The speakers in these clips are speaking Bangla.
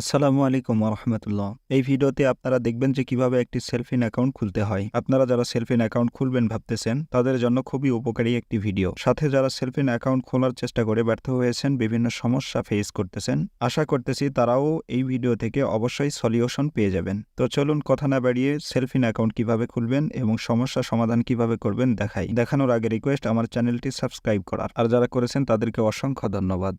আসসালামু আলাইকুম রহমতুল্লাহ এই ভিডিওতে আপনারা দেখবেন যে কীভাবে একটি সেলফিন অ্যাকাউন্ট খুলতে হয়। আপনারা যারা সেলফিন অ্যাকাউন্ট খুলবেন ভাবতেছেন, তাদের জন্য খুবই উপকারী একটি ভিডিও। সাথে যারা সেলফিন অ্যাকাউন্ট খোলার চেষ্টা করে ব্যর্থ হয়েছেন, বিভিন্ন সমস্যা ফেস করতেছেন, আশা করতেছি তারাও এই ভিডিও থেকে অবশ্যই সলিউশন পেয়ে যাবেন। তো চলুন কথা না বাড়িয়ে সেলফিন অ্যাকাউন্ট কীভাবে খুলবেন এবং সমস্যা সমাধান কীভাবে করবেন দেখাই। দেখানোর আগে রিকোয়েস্ট আমার চ্যানেলটি সাবস্ক্রাইব করার। আর যারা করেছেন তাদেরকে অসংখ্য ধন্যবাদ।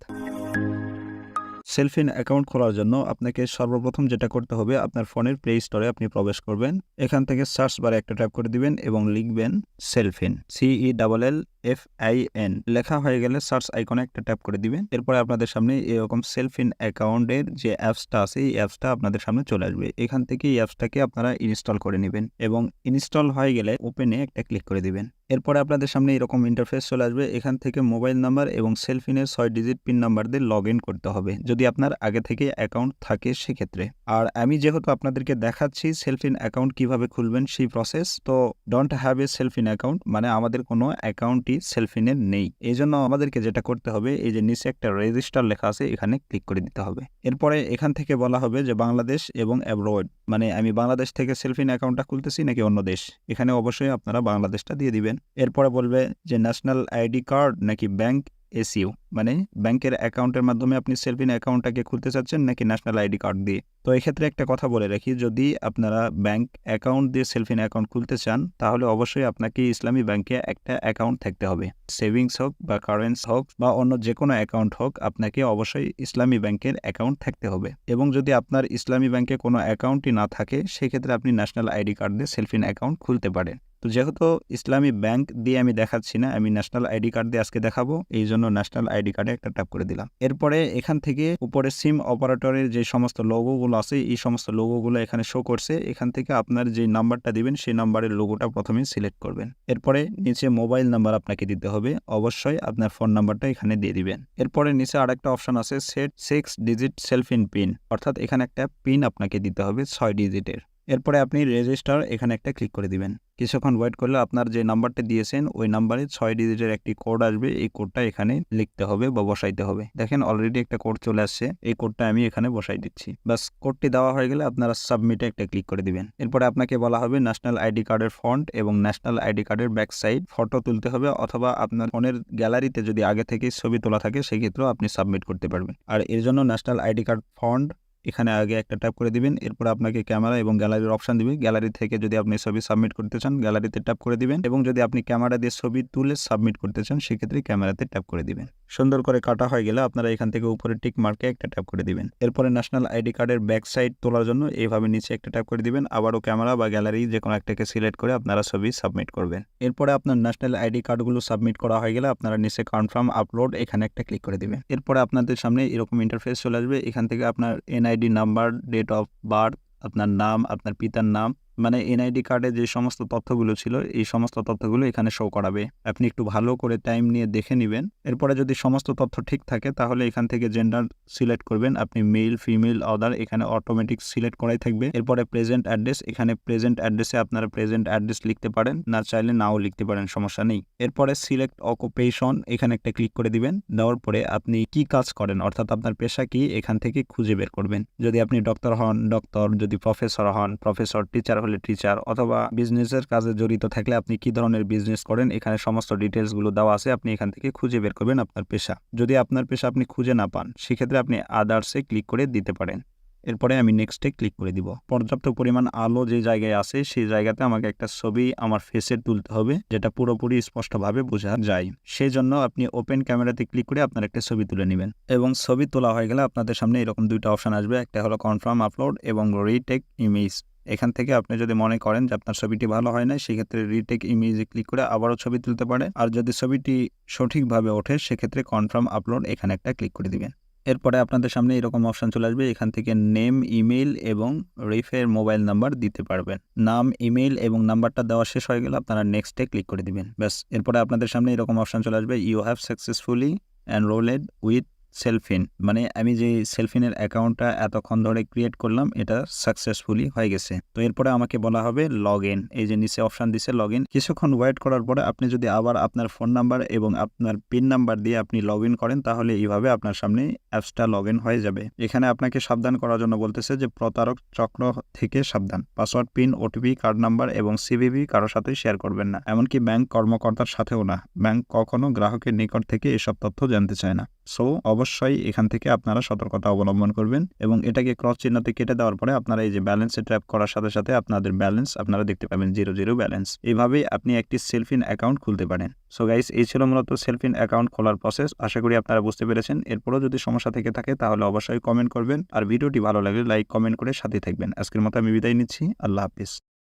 সেলফিন অ্যাকাউন্ট খোলার জন্য আপনাকে সর্বপ্রথম যেটা করতে হবে, আপনার ফোনের প্লে স্টোরে আপনি প্রবেশ করবেন। এখান থেকে সার্চ বারে একটা ট্যাপ করে দিবেন এবং লিখবেন Cellfin C E double L F I N লেখা হয়ে গেলে সার্চ আইকনে একটা ট্যাপ করে দিবেন। এরপরে আপনাদের সামনে এরকম সেলফিন অ্যাকাউন্টের যে অ্যাপসটা আছে, এই অ্যাপসটা আপনাদের সামনে চলে আসবে। এখান থেকে এই অ্যাপসটাকে আপনারা ইনস্টল করে নেবেন এবং ইনস্টল হয়ে গেলে ওপেনে একটা ক্লিক করে দিবেন। এরপরে আপনাদের সামনে এরকম ইন্টারফেস চলে আসবে। এখান থেকে মোবাইল নাম্বার এবং সেলফিনের ছয় ডিজিট পিন নাম্বার দিয়ে লগ ইন করতে হবে। যদি আপনার আগে থেকে অ্যাকাউন্ট থাকে সেক্ষেত্রে। আর আমি যেহেতু আপনাদেরকে দেখাচ্ছি সেলফিন অ্যাকাউন্ট কীভাবে খুলবেন সেই প্রসেস তো don't have a Selfin account মানে আমাদের কোনো অ্যাকাউন্টই সেলফিনের নেই। এই জন্য আমাদেরকে যেটা করতে হবে, এই যে নিচে একটা রেজিস্টার লেখা আছে, এখানে ক্লিক করে দিতে হবে। এরপরে এখান থেকে বলা হবে যে বাংলাদেশ এবং অ্যাব্রোড মানে আমি বাংলাদেশ থেকে সেলফিন অ্যাকাউন্টটা খুলতেছি নাকি অন্য দেশ? এখানে অবশ্যই আপনারা বাংলাদেশটা দিয়ে দিবেন। এরপরে বলবে যে ন্যাশনাল আইডি কার্ড নাকি ব্যাংক এসইউ মানে ব্যাংকের অ্যাকাউন্টের মাধ্যমে আপনি সেলফিন অ্যাকাউন্টটাকে খুলতে চাচ্ছেন নাকি ন্যাশনাল আইডি কার্ড দিয়ে? তো এক্ষেত্রে একটা কথা বলে রাখি, যদি আপনারা ব্যাংক অ্যাকাউন্ট দিয়ে সেলফিন অ্যাকাউন্ট খুলতে চান, তাহলে অবশ্যই আপনাকে ইসলামী ব্যাংকে একটা অ্যাকাউন্ট থাকতে হবে। সেভিংস হোক বা কারেন্স হোক বা অন্য যে কোনো অ্যাকাউন্ট হোক, আপনাকে অবশ্যই ইসলামী ব্যাংকের অ্যাকাউন্ট থাকতে হবে। এবং যদি আপনার ইসলামী ব্যাংকে কোনো অ্যাকাউন্টই না থাকে, সেক্ষেত্রে আপনি ন্যাশনাল আইডি কার্ড দিয়ে সেলফিন অ্যাকাউন্ট খুলতে পারেন। তো যেহেতু ইসলামী ব্যাংক দিয়ে আমি দেখাচ্ছি না, আমি ন্যাশনাল আইডি কার্ড দিয়ে আজকে দেখাবো। এই জন্য ন্যাশনাল আইডি কার্ডে একটা ট্যাপ করে দিলাম। এরপরে এখান থেকে উপরে সিম অপারেটরের যে সমস্ত লোগোগুলো আছে, এই সমস্ত লোগোগুলো এখানে শো করছে। এখান থেকে আপনার যে নাম্বারটা দিবেন, সেই নাম্বারের লোগোটা প্রথমে সিলেক্ট করবেন। এরপরে নিচে মোবাইল নাম্বার আপনাকে দিতে হবে। অবশ্যই আপনার ফোন নাম্বারটা এখানে দিয়ে দিবেন। এরপরে নিচে আরেকটা অপশন আছে set six digit Selfin pin অর্থাৎ এখানে একটা পিন আপনাকে দিতে হবে ছয় ডিজিটের এরপরে আপনি রেজিস্টার এখানে একটা ক্লিক করে দিবেন। কিছুক্ষণ ওয়েট করলে আপনার যে নাম্বারটা দিয়েছেন, ওই নাম্বারে ছয় ডিজিটের একটি কোড আসবে। এই কোডটা এখানে লিখতে হবে বা বসাইতে হবে। দেখেন অলরেডি একটা কোড চলে আসছে। এই কোডটা আমি এখানে বসাই দিচ্ছি। বাস কোডটি দেওয়া হয়ে গেলে আপনারা সাবমিটে একটা ক্লিক করে দিবেন। এরপরে আপনাকে বলা হবে ন্যাশনাল আইডি কার্ডের ফন্ট এবং ন্যাশনাল আইডি কার্ডের ব্যাক সাইড ফটো তুলতে হবে অথবা আপনার ফোনের গ্যালারিতে যদি আগে থেকে ছবি তোলা থাকে, সেক্ষেত্রেও আপনি সাবমিট করতে পারবেন। আর এর জন্য ন্যাশনাল আইডি কার্ড ফন্ট এখানে আগে একটা ট্যাপ করে দিবেন, এরপর আপনাকে ক্যামেরা এবং গ্যালারির অপশন দিবে। গ্যালারি থেকে যদি আপনি ছবি সাবমিট করতে চান, গ্যালারিতে ট্যাপ করে দিবেন এবং যদি আপনি ক্যামেরা দিয়ে ছবি তুলে সাবমিট করতে চান, সেক্ষেত্রে ক্যামেরাতে ট্যাপ করে দিবেন। সুন্দর করে কাটা হয়ে গেলে আপনারা এখান থেকে উপরে টিক মার্কে একটা ট্যাপ করে দিবেন। এরপরে ন্যাশনাল আইডি কার্ডের ব্যাক সাইড তোলার জন্য এইভাবে নিচে একটা ট্যাপ করে দিবেন। আবারও ক্যামেরা বা গ্যালারি যে কোনো একটাকে সিলেক্ট করে আপনারা ছবি সাবমিট করবেন। এরপরে আপনার ন্যাশনাল আইডি কার্ডগুলো সাবমিট করা হয়ে গেলে আপনারা নিচে কনফার্ম আপলোড এখানে একটা ক্লিক করে দিবেন। এরপরে আপনাদের সামনে এরকম ইন্টারফেস চলে আসবে। এখান থেকে আপনার NID number date of birth আপনার নাম আপনার পিতার নাম মানে এনআইডি কার্ডে যে সমস্ত তথ্যগুলো ছিল, এই সমস্ত তথ্যগুলো এখানে শো করাবে। আপনি একটু ভালো করে টাইম নিয়ে দেখে নেবেন। এরপরে যদি সমস্ত তথ্য ঠিক থাকে, তাহলে এখান থেকে জেন্ডার সিলেক্ট করবেন। আপনি মেল ফিমেল অদার এখানে অটোমেটিক সিলেক্ট করাই থাকবে। এরপরে প্রেজেন্ট অ্যাড্রেস এখানে প্রেজেন্ট অ্যাড্রেসে আপনারা প্রেজেন্ট অ্যাড্রেস লিখতে পারেন। না চাইলে নাও লিখতে পারেন, সমস্যা নেই। এরপরে সিলেক্ট অকুপেশন এখানে একটা ক্লিক করে দিবেন। দেওয়ার পরে আপনি কি কাজ করেন, অর্থাৎ আপনার পেশা কি, এখান থেকে খুঁজে বের করবেন। যদি আপনি ডক্টর হন ডক্টর যদি প্রফেসর হন প্রফেসর টিচার হলে টিচার অথবা বিজনেসের কাজে জড়িত থাকলে আপনি কি ধরনের বিজনেস করেন, এখানে সমস্ত ডিটেলসগুলো দেওয়া আছে, আপনি এখান থেকে খুঁজে বের করবেন আপনার পেশা। যদি আপনার পেশা আপনি খুঁজে না পান, সেক্ষেত্রে আপনি আদার্সে ক্লিক করে দিতে পারেন। এরপরে আমি নেক্সটে ক্লিক করে দিব। পর্যাপ্ত পরিমাণ আলো যে জায়গায় আছে, সেই জায়গাতে আমাকে একটা ছবি আমার ফেসের তুলতে হবে, যেটা পুরোপুরি স্পষ্টভাবে বোঝা যায়। সেই জন্য আপনি ওপেন ক্যামেরাতে ক্লিক করে আপনার একটা ছবি তুলে নেবেন। এবং ছবি তোলা হয়ে গেলে আপনাদের সামনে এরকম দুইটা অপশন আসবে। একটা হলো কনফার্ম আপলোড এবং রিটেক ইমেজ এখান থেকে আপনি যদি মনে করেন যে আপনার ছবিটি ভালো হয় না সেক্ষেত্রে রিটেক ইমেজে ক্লিক করে আবারও ছবি তুলতে পারে। আর যদি ছবিটি সঠিকভাবে ওঠে, সেক্ষেত্রে কনফার্ম আপলোড এখানে একটা ক্লিক করে দিবেন এরপরে আপনাদের সামনে এরকম অপশন চলে আসবে, এখান থেকে নেম ইমেল এবং রিফের মোবাইল নাম্বার দিতে পারবেন। নাম ইমেল এবং নাম্বারটা দেওয়া শেষ হয়ে গেলে আপনারা নেক্সটে ক্লিক করে দিবেন। ব্যাস, এরপরে আপনাদের সামনে এরকম অপশন চলে আসবে। You have successfully enrolled with Selfin মানে আমি যে সেলফিনের অ্যাকাউন্টটা এতক্ষণ ধরে ক্রিয়েট করলাম, এটা সাকসেসফুলি হয়ে গেছে। তো এরপরে আমাকে বলা হবে লগ ইন এই যে নিচে অপশন দিছে লগ ইন কিছুক্ষণ ওয়েট করার পরে আপনি যদি আবার আপনার ফোন নাম্বার এবং আপনার পিন নাম্বার দিয়ে আপনি লগ ইন করেন, তাহলে এইভাবে আপনার সামনে অ্যাপসটা লগ ইন হয়ে যাবে। এখানে আপনাকে সাবধান করার জন্য বলতেছে যে প্রতারক চক্র থেকে সাবধান। Password pin OTP card number এবং সিভিভি কারোর সাথে শেয়ার করবেন না। এমনকি ব্যাংক কর্মকর্তার সাথেও না। ব্যাংক কখনো গ্রাহকের নিকট থেকে এসব তথ্য জানতে চায় না। সো অবশ্যই এখান থেকে আপনারা সতর্কতা অবলম্বন করবেন এবং এটাকে ক্রস চিহ্নতে কেটে দেওয়ার পরে আপনারা এই যে ব্যালেন্সে ট্র্যাপ করার সাথে সাথে আপনাদের ব্যালেন্স আপনারা দেখতে পাবেন জিরো জিরো ব্যালেন্স এইভাবেই আপনি একটি সেলফিন অ্যাকাউন্ট খুলতে পারেন। সো গাইস এই ছিল মূলত সেলফিন অ্যাকাউন্ট খোলার প্রসেস আশা করি আপনারা বুঝতে পেরেছেন। এরপরও যদি সমস্যা থেকে থাকে, তাহলে অবশ্যই কমেন্ট করবেন। আর ভিডিওটি ভালো লাগলে লাইক কমেন্ট করে সাথে থাকবেন। আজকের মতো আমি বিদায় নিচ্ছি। আল্লাহ হাফিজ।